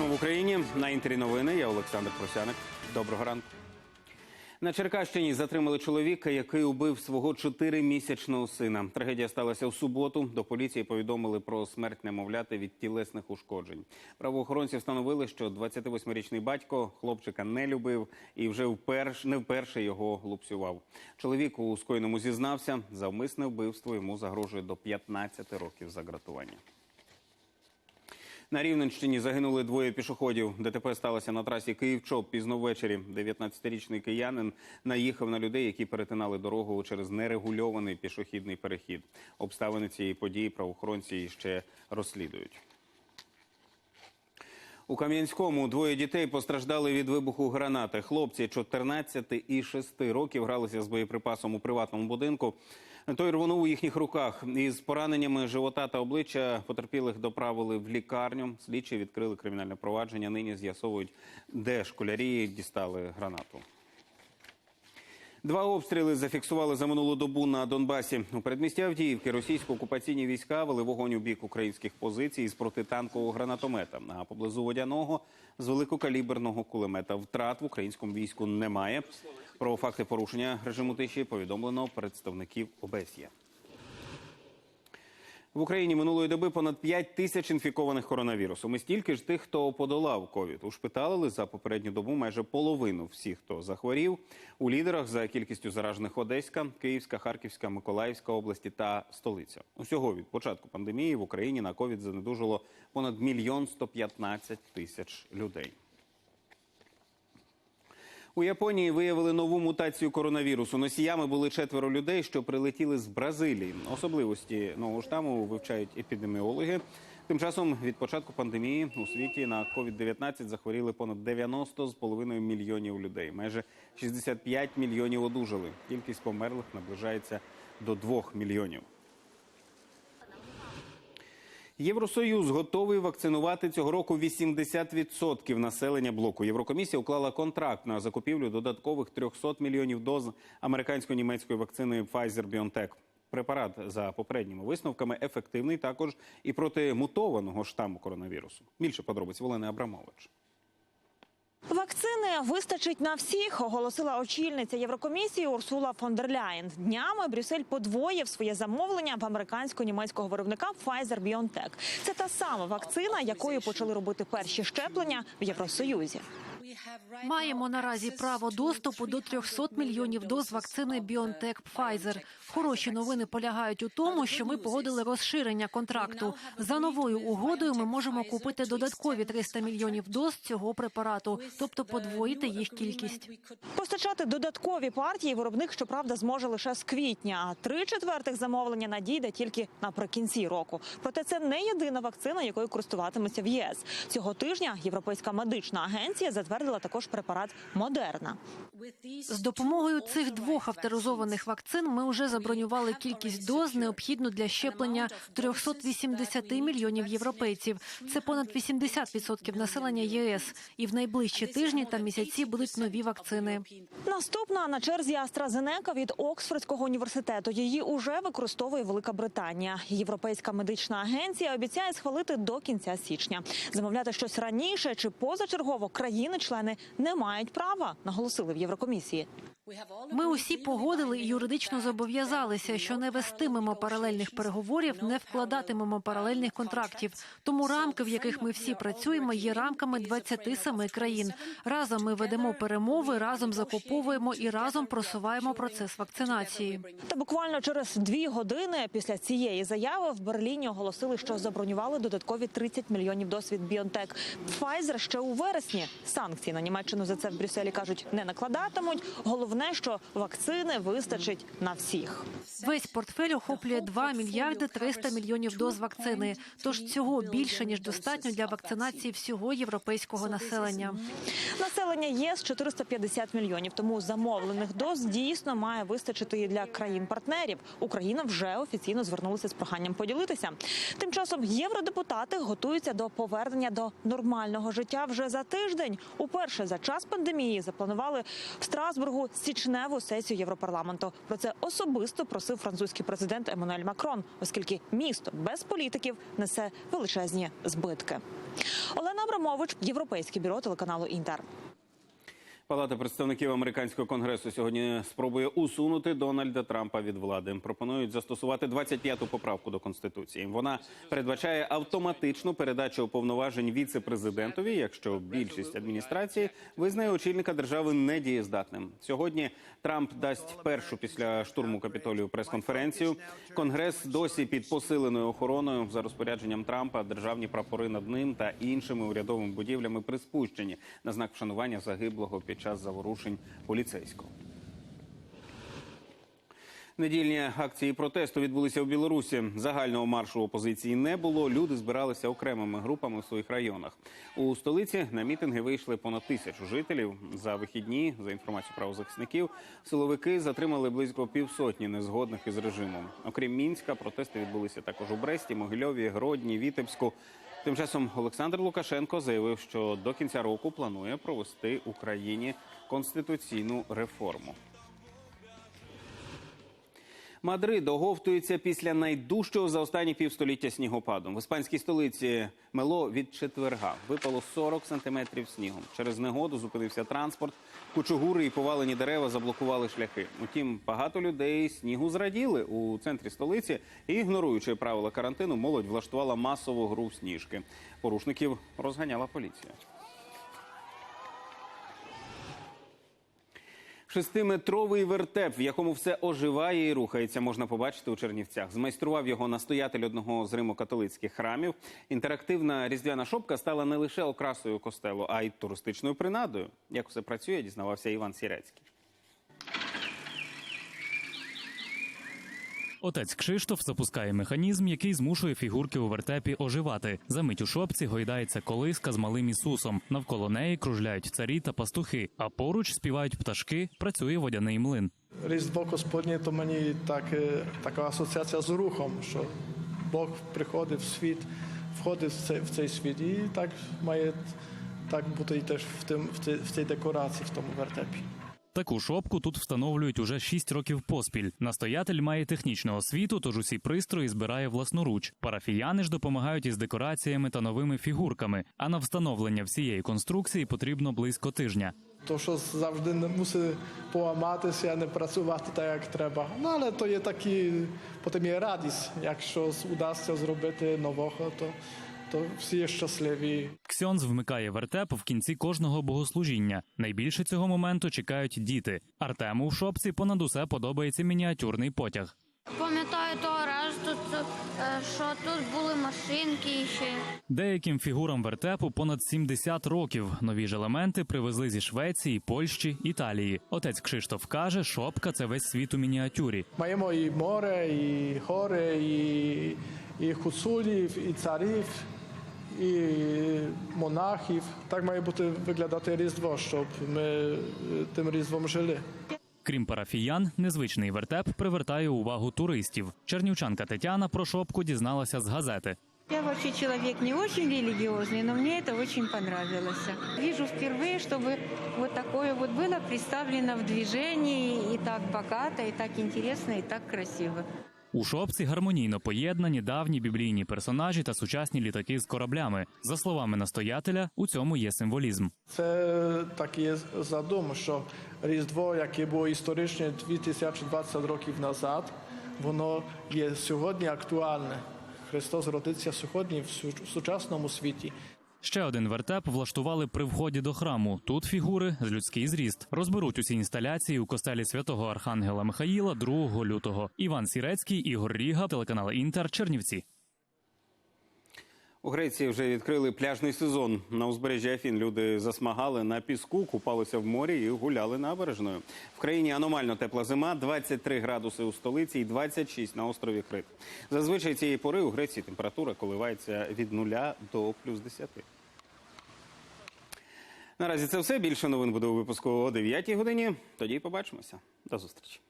Тероризму в Україні на інтері новини. Я Олександр Просяник. Доброго ранку. На Черкащині затримали чоловіка, який убив свого чотиримісячного сина. Трагедія сталася в суботу. До поліції повідомили про смерть немовляти від тілесних ушкоджень. Правоохоронці встановили, що 28-річний батько хлопчика не любив і вже вперше не вперше його лупцював. Чоловік у скоєному зізнався. За вмисне вбивство йому загрожує до 15 років загратування. На Рівненщині загинули двоє пішоходів. ДТП сталося на трасі Київ-Чоп пізно ввечері. 19-річний киянин наїхав на людей, які перетинали дорогу через нерегульований пішохідний перехід. Обставини цієї події правоохоронці ще розслідують. У Кам'янському двоє дітей постраждали від вибуху гранати. Хлопці 14 і 6 років гралися з боєприпасом у приватному будинку. Той рвонув у їхніх руках. Із пораненнями живота та обличчя потерпілих доправили в лікарню. Слідчі відкрили кримінальне провадження. Нині з'ясовують, де школярі дістали гранату. Два обстріли зафіксували за минулу добу на Донбасі. У передмісті Авдіївки російсько-окупаційні війська вели вогонь у бік українських позицій з протитанкового гранатомета. А поблизу водяного з великокаліберного кулемета. Втрат в українському війську немає. Про факти порушення режиму тиші повідомлено представників ОБСЄ. В Україні минулої доби понад 5 тисяч інфікованих коронавірусом. І стільки ж тих, хто подолав ковід. Ушпиталили за попередню добу майже половину всіх, хто захворів. У лідерах за кількістю заражених Одеська, Київська, Харківська, Миколаївська області та столиця. Усього від початку пандемії в Україні на ковід занедужило понад мільйон 115 тисяч людей. У Японії виявили нову мутацію коронавірусу. Носіями були четверо людей, що прилетіли з Бразилії. Особливості нового штаму вивчають епідеміологи. Тим часом від початку пандемії у світі на COVID-19 захворіли понад 90 з половиною мільйонів людей. Майже 65 мільйонів одужали. Кількість померлих наближається до 2 мільйонів. Євросоюз готовий вакцинувати цього року 80% населення блоку. Єврокомісія уклала контракт на закупівлю додаткових 300 мільйонів доз американсько-німецької вакцини Pfizer-BioNTech. Препарат за попередніми висновками ефективний також і проти мутованого штаму коронавірусу. Більше подробиць Волени Абрамович. Вакцини вистачить на всіх, оголосила очільниця Єврокомісії Урсула фон дер Ляєн. Днями Брюссель подвоїв своє замовлення в американсько-німецького виробника Pfizer-BioNTech. Це та сама вакцина, якою почали робити перші щеплення в Євросоюзі. Маємо наразі право доступу до 300 мільйонів доз вакцини BioNTech Pfizer. Хороші новини полягають у тому, що ми погодили розширення контракту. За новою угодою ми можемо купити додаткові 300 мільйонів доз цього препарату, тобто подвоїти їх кількість. Постачати додаткові партії виробник, щоправда, зможе лише з квітня. А три четвертих замовлення надійде тільки наприкінці року. Проте це не єдина вакцина, якою користуватиметься в ЄС. Цього тижня Європейська медична агенція затвердила також препарат Модерна. З допомогою цих двох авторизованих вакцин ми вже забронювали кількість доз, необхідну для щеплення 380 мільйонів європейців. Це понад 80% населення ЄС. І в найближчі тижні та місяці будуть нові вакцини. Наступна на черзі AstraZeneca від Оксфордського університету. Її уже використовує Велика Британія. Європейська медична агенція обіцяє схвалити до кінця січня. Замовляти щось раніше чи позачергово країни-члени не мають права, наголосили в Єврокомісії. Ми усі погодили і юридично зобов'язалися, що не вестимемо паралельних переговорів, не вкладатимемо паралельних контрактів. Тому рамки, в яких ми всі працюємо, є рамками 27 країн. Разом ми ведемо перемови, разом закуповуємо і разом просуваємо процес вакцинації. Та буквально через дві години після цієї заяви в Берліні оголосили, що забронювали додаткові 30 мільйонів доз від BioNTech. Pfizer ще у вересні. Санкції на Німеччину за це в Брюсселі кажуть не накладатимуть. Головне, що вакцини вистачить на всіх. Весь портфель охоплює 2 мільярди 300 мільйонів доз вакцини. Тож цього більше ніж достатньо для вакцинації всього європейського населення. Населення ЄС 450 мільйонів. Тому замовлених доз дійсно має вистачити і для країн-партнерів. Україна вже офіційно звернулася з проханням поділитися. Тим часом євродепутати готуються до повернення до нормального життя вже за тиждень. Уперше за час пандемії запланували в Страсбургу січневу сесію Європарламенту. Про це особисто просив французький президент Еммануель Макрон, оскільки місто без політиків несе величезні збитки. Олена Абрамович, Європейське бюро телеканалу Інтер. Палата представників американського конгресу сьогодні спробує усунути Дональда Трампа від влади. Пропонують застосувати 25-ту поправку до конституції. Вона передбачає автоматичну передачу повноважень віце-президентові, якщо більшість адміністрації визнає очільника держави недієздатним. Сьогодні Трамп дасть першу після штурму капітолію прес-конференцію. Конгрес досі під посиленою охороною за розпорядженням Трампа. Державні прапори над ним та іншими урядовими будівлями приспущені на знак вшанування загиблого під час заворушень поліцейського. Недільні акції протесту відбулися у Білорусі. Загального маршу опозиції не було. Люди збиралися окремими групами в своїх районах. У столиці на мітинги вийшли понад тисячу жителів. За вихідні, за інформацією правозахисників, силовики затримали близько півсотні незгодних із режимом. Окрім мінська, протести відбулися також у Бресті, Могильові, Гродні, Вітебську. Тим часом Олександр Лукашенко заявив, що до кінця року планує провести Україні конституційну реформу. Мадрид оговтується після найдужчого за останні півстоліття снігопаду. В іспанській столиці мело від четверга випало 40 сантиметрів снігу. Через негоду зупинився транспорт. Кучугури і повалені дерева заблокували шляхи. Утім, багато людей снігу зраділи у центрі столиці і, ігноруючи правила карантину, молодь влаштувала масову гру в сніжки. Порушників розганяла поліція. Шестиметровий вертеп, в якому все оживає і рухається, можна побачити у Чернівцях. Змайстрував його настоятель одного з римокатолицьких храмів. Інтерактивна різдвяна шопка стала не лише окрасою костелу, а й туристичною принадою. Як все працює, дізнавався Іван Сірецький. Отець Кшиштоф запускає механізм, який змушує фігурки у вертепі оживати. Замить у шопці гойдається колиска з малим Ісусом. Навколо неї кружляють царі та пастухи, а поруч співають пташки, працює водяний млин. Різдво Господнє, то мені так, е, така асоціація з рухом, що Бог приходить в світ, входить в цей, в цей світ. І так має так бути і теж в, тим, в, цій, в цій декорації, в тому вертепі. Таку шопку тут встановлюють уже 6 років поспіль. Настоятель має технічну освіту, тож усі пристрої збирає власноруч. Парафіяни ж допомагають із декораціями та новими фігурками. А на встановлення всієї конструкції потрібно близько тижня. То, що завжди не мусить поламатися, не працювати так, як треба. Ну, але то є такі, потім є радість. Якщо удасться зробити нового, то, то всі є щасливі. Ксьонз вмикає вертеп в кінці кожного богослужіння. Найбільше цього моменту чекають діти. Артему в шопці понад усе подобається мініатюрний потяг. Пам'ятаю того разу, е, що тут були машинки ще. Деяким фігурам вертепу понад 70 років. Нові ж елементи привезли зі Швеції, Польщі, Італії. Отець Кшиштоф каже, шопка це весь світ у мініатюрі. Маємо і море, і гори, і, і гуцулів, і царів, і монахів. Так має бути виглядати Різдво, щоб ми е, тим Різдвом жили. Крім парафіян, незвичний вертеп привертає увагу туристів. Чернівчанка Тетяна про шопку дізналася з газети. Я вообще человек не очень религиозный, но мне это очень понравилось. Вижу впервые, чтобы вот такое вот было представлено в движении и так богато, и так интересно, и так красиво. У шопці гармонійно поєднані давні біблійні персонажі та сучасні літаки з кораблями. За словами настоятеля, у цьому є символізм. Це так є задум, що Різдво, яке було історичне 2020 років назад, воно є сьогодні актуальне. Христос родиться сьогодні в сучасному світі. Ще один вертеп влаштували при вході до храму. Тут фігури з людський зріст. Розберуть усі інсталяції у костелі святого Архангела Михаїла 2 лютого. Іван Сірецький, Ігор Ріга, телеканал Інтер, Чернівці. У Греції вже відкрили пляжний сезон. На узбережжі Афін люди засмагали на піску, купалися в морі і гуляли набережною. В країні аномально тепла зима, 23 градуси у столиці і 26 на острові Крит. Зазвичай цієї пори у Греції температура коливається від 0 до плюс 10. Наразі це все. Більше новин буде у випуску о 9 годині. Тоді побачимося. До зустрічі.